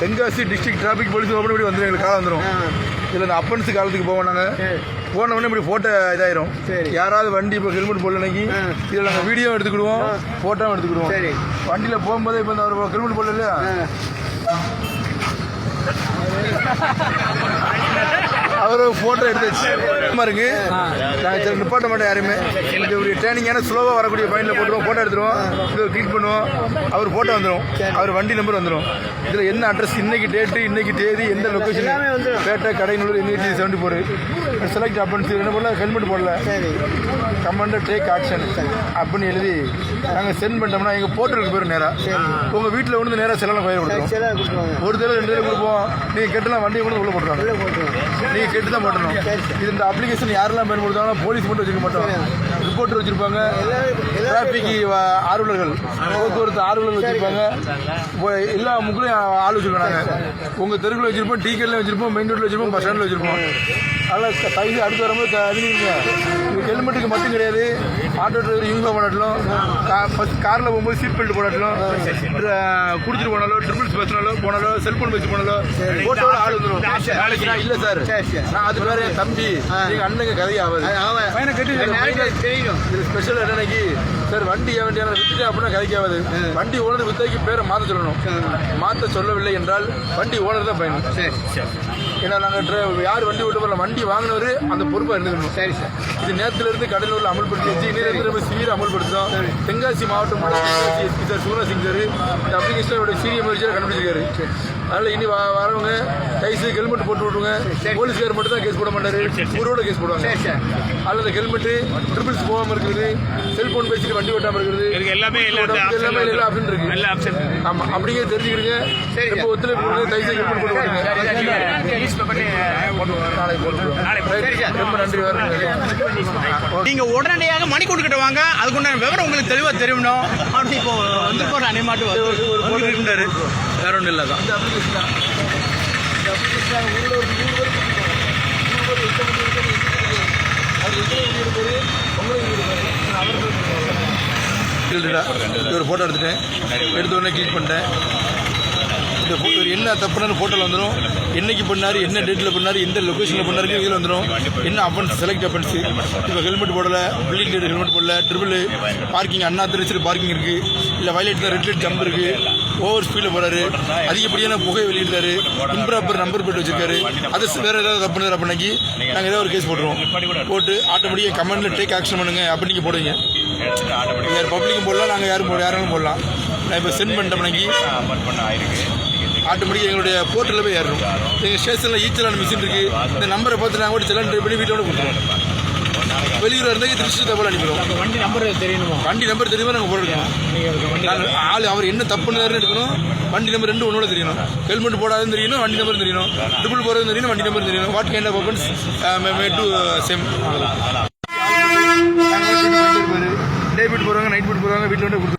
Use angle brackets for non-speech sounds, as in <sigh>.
Tenkasi district traffic police open இப்படி வந்துடும் எங்களுக்கு காலம் வந்துடும் இதில் இந்த அப்பன்ஸ் காலத்துக்கு போவோம் நாங்கள். போன உடனே இப்படி ஃபோட்டோ இதாயிரும். சரி. யாராவது வண்டி இப்போ ஹெல்மெட் போடல அன்னைக்கு இதில் நாங்கள் வீடியோ எடுத்துக்கிடுவோம் ஃபோட்டோவும் எடுத்துக்கிடுவோம். சரி. வண்டியில் போகும்போது இப்போ இந்த ஹெல்மெட் போடல <laughs> அவர் ஃபோட்டோ எடுத்து வச்சு இருக்கு. நாங்கள் சரி நிப்பாட்ட மாட்டோம் யாருமே. இது ஒரு ட்ரைனிங்கான ஸ்லோவாக வரக்கூடிய பாயிண்டில் போட்டுருவோம். ஃபோட்டோ எடுத்துருவோம். இது கிளிக் பண்ணுவோம். அவர் ஃபோட்டோ வந்துடும் அவர் வண்டி நம்பர் வந்துடும் இதில் என்ன அட்ரஸ் இன்னைக்கு டேட்டு இன்னைக்கு தேதி எந்த லொக்கேஷன். பேட்டை கடைநல்லூர் எண்ணூற்றி செவன்ட்டி ஃபோர் செலக்ட் அப்படின்னு என்ன போடல? ஹெல்மெட் போடல. கமாண்டர் டேக் ஆக்ஷன் அப்படின்னு எழுதி நாங்கள் சென்ட் பண்ணிட்டோம்னா எங்கள் போர்ட்டலுக்கு போயிடும் நேராக உங்கள் வீட்டில் வந்து நேராக செலவில் பயிர் ஒரு தடவை ரெண்டு தடவை கொடுப்போம். நீங்கள் கெட்டலாம் வண்டியை கூட உள்ள போட்டுருவாங்க. நீங்கள் கெட்டு தான் போட்டணும் இது இந்த அப்ளிகேஷன் யாரெல்லாம் பயன்படுத்தாங்களோ போலீஸ் மட்டும் வச்சிருக்க மாட்டோம். ரிப்போர்ட்டர் வச்சிருப்பாங்க. டிராஃபிக் ஆர்வலர்கள். போக்குவரத்து ஆர்வலர்கள் வச்சிருப்பாங்க. எல்லா முக்கிலும் ஆள் வச்சிருக்காங்க. உங்கள் தெருவில் வச்சிருப்போம் டீக்கெட்ல வச்சிருப்போம் மெயின் ரோட்டில் வச்சிருப்போம் பஸ் ஸ்டாண்டில் வச்சிருப்போம். அதனால் கைது அடுத்து வரும்போது க- அறிவிங்க இது ஹெல்மெட்டுக்கு மட்டும் கிடையாது. ஆட்டோ டிரைவர் யூனிஃபார்ம் போடாட்டலும் ஃபஸ்ட் காரில் போகும்போது சீட் பெல்ட் போடாட்டலும் குடிச்சிட்டு போனாலோ ட்ரிபிள்ஸ் பேசினாலோ போனாலோ செல்போன் பேசி போனாலோ போட்டோட ஆள் வந்துடும் இல்லை சார். நான் அது வேற தம்பி. எங்க அண்ணங்க கதை ஆகாது. தெரியும். இது ஸ்பெஷல் என்னன்னைக்கு சார் வண்டி வண்டி? வித்துட்டு அப்படின்னா கதைக்காவது வண்டி ஓனர் வித்தைக்கு பேரை மாற்ற சொல்லணும். மாற்ற சொல்லவில்லை என்றால் வண்டி ஓனர் தான் பயணம் சரி. ஏன்னா நாங்கள் யார் வண்டி ஓட்டு போகல வண்டி வாங்கினவர் அந்த பொறுப்பாக இருந்துக்கணும் சரி சார். இது நேரத்துல இருந்து கடலூர்ல அமல்படுத்தி வச்சு நம்ம சீர. அமல்படுத்தோம் தென்காசி மாவட்டம் Tenkasi SP sir Sura Singh sir அப்ளிகேஷனோட சீரிய முயற்சியாக கண்டுபிடிச்சிருக்காரு. அதனால இனி வ- வரவங்க கைஸு ஹெல்மெட் போட்டு விட்டுருங்க. போலீஸ்கார் மட்டும் தான் கேஸ் போட மாட்டாரு. ஊரோட கேஸ் போடுவாங்க. சார் அல்லது ஹெல்மெட் ட்ரிபிள்ஸ் போகாம இருக்குது. செல்போன் பேசிட்டு வண்டி ஓட்டாம இருக்குது. இருக்கு எல்லாமே எல்லாமே எல்லா ஆப்ஷன் இருக்கு. நல்ல ஆப்ஷன் ஆமா அப்படியே தெரிஞ்சுக்கிடுங்க. எப்போ ஒத்துழைப்பு கைஸு ஹெல்மெட் போட்டு விடுங்க நாளைக்கு போட்டுருவோம் Right. ரொம்ப நன்றி வரேன் நீங்க உடனடியாக மணிக்கூண்டு கிட்ட வாங்க. அதுக்குண்டான விவரம் உங்களுக்கு தெளிவா தெரியணும். அப்படி இப்போ வந்து போற அனிமாட்டு வந்து வேற ஒன்றும் இல்லை தான். ஒரு ஃபோட்டோ எடுத்துட்டேன். எடுத்த உடனே கிளிக் பண்ணிட்டேன். இந்த ஃபோட்டோ என்ன தப்புனாலும் ஃபோட்டோவில் வந்துடும் என்னைக்கு பண்ணார் என்ன டேட்டில் பண்ணார் எந்த லொக்கேஷனில் பண்ணாரு இதில் வந்துடும் என்ன அப்பன்ஸ் செலக்ட் அப்பன்ஸ் இப்போ ஹெல்மெட் போடல பில்லிங் டேட் ஹெல்மெட் போடல ட்ரிபிள் பார்க்கிங் அண்ணா திருச்சிட்டு பார்க்கிங் இருக்குது இல்லை வயலேட் தான் ரெட் லைட் ஜம்ப் இருக்குது ஓவர் ஸ்பீடில் போகிறாரு அதிகப்படியான புகை வெளியிட்டாரு இம்ப்ராப்பர் நம்பர் பிளேட் வச்சிருக்காரு. அது வேறு ஏதாவது தப்பு நேரம் பண்ணி நாங்கள் ஏதாவது ஒரு கேஸ் போட்டுருவோம். போட்டு ஆட்டோமேட்டிக்காக கமெண்டில் டேக் ஆக்ஷன் பண்ணுங்க. அப்படி நீங்கள் போடுவீங்க. வேறு பப்ளிக்கும் போடலாம் நாங்கள் யாரும் போட யாரும் போடலாம். நான் இப்போ சென்ட் பண்ணிட்டோம்னாக்கி ஆட்டோமேட்டிக்காக எங்களுடைய போர்ட்டலில் போய் ஏறணும். எங்கள் ஸ்டேஷனில் ஈச்சலான மிஷின் இருக்குது இந்த நம்பரை பார்த்து நாங்கள் கூட செலான் பண்ணி வீட்டோட கொடுத்துருவோம். வெளியூர் இருந்தால் திருச்சி தபால் அனுப்பிடுவோம். வண்டி நம்பர் தெரியணுமா? வண்டி நம்பர் தெரியுமா? நாங்கள் நாங்கள் ஆள் அவர் என்ன தப்பு பண்ணாருன்னு எடுக்கணும். வண்டி நம்பர் ரெண்டு ஒன்னோட தெரியணும். ஹெல்மெட் போடாதுன்னு தெரியணும் வண்டி நம்பர் தெரியணும். ட்ரிபிள் போகிறது தெரியணும் வண்டி நம்பர் தெரியணும். What kind of offences may do same day போகிறவங்க நைட் பீட் போகிறவங்க வீட்டில் வந்து